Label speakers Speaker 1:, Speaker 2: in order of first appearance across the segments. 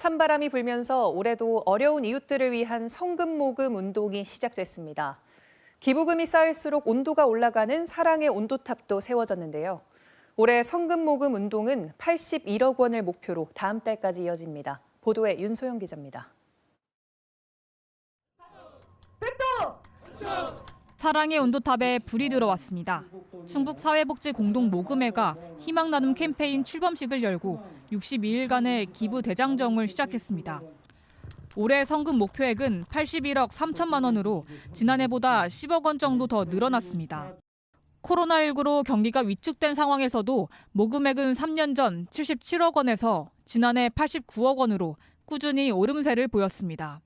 Speaker 1: 찬바람이 불면서 올해도 어려운 이웃들을 위한 성금 모금 운동이 시작됐습니다. 기부금이 쌓일수록 온도가 올라가는 사랑의 온도탑도 세워졌는데요. 올해 성금 모금 운동은 81억 원을 목표로 다음 달까지 이어집니다. 보도에 윤소영 기자입니다.
Speaker 2: 사랑의 온도탑에 불이 들어왔습니다. 충북 사회복지 공동 모금회가 희망 나눔 캠페인 출범식을 열고 62일간의 기부 대장정을 시작했습니다. 올해 성금 목표액은 81억 3천만 원으로 지난해보다 10억 원 정도 더 늘어났습니다. 코로나19로 경기가 위축된 상황에서도 모금액은 3년 전 77억 원에서 지난해 89억 원으로 꾸준히 오름세를 보였습니다.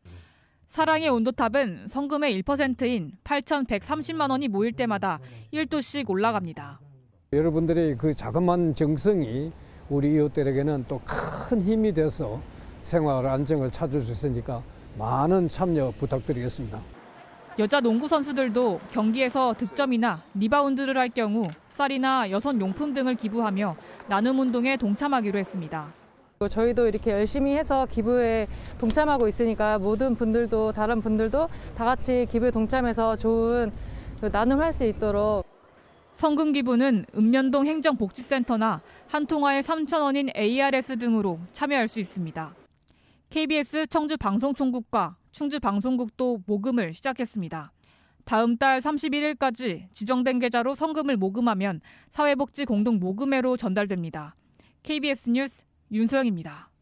Speaker 2: 사랑의 온도탑은 성금의 1%인 8,130만 원이 모일 때마다 1도씩 올라갑니다.
Speaker 3: 여러분들의 그 자그마한 정성이 우리 이웃들에게는 또 큰 힘이 돼서 생활 안정을 찾을 수 있으니까 많은 참여 부탁드리겠습니다.
Speaker 2: 여자 농구 선수들도 경기에서 득점이나 리바운드를 할 경우 쌀이나 여성 용품 등을 기부하며 나눔 운동에 동참하기로 했습니다.
Speaker 4: 저희도 이렇게 열심히 해서 기부에 동참하고 있으니까 모든 분들도 다른 분들도 다 같이 기부에 동참해서 좋은 그 나눔할 수 있도록
Speaker 2: 성금 기부는 읍면동 행정복지센터나 한 통화에 3천 원인 ARS 등으로 참여할 수 있습니다. KBS 청주방송총국과 충주방송국도 모금을 시작했습니다. 다음 달 31일까지 지정된 계좌로 성금을 모금하면 사회복지 공동 모금회로 전달됩니다. KBS 뉴스 윤소영입니다.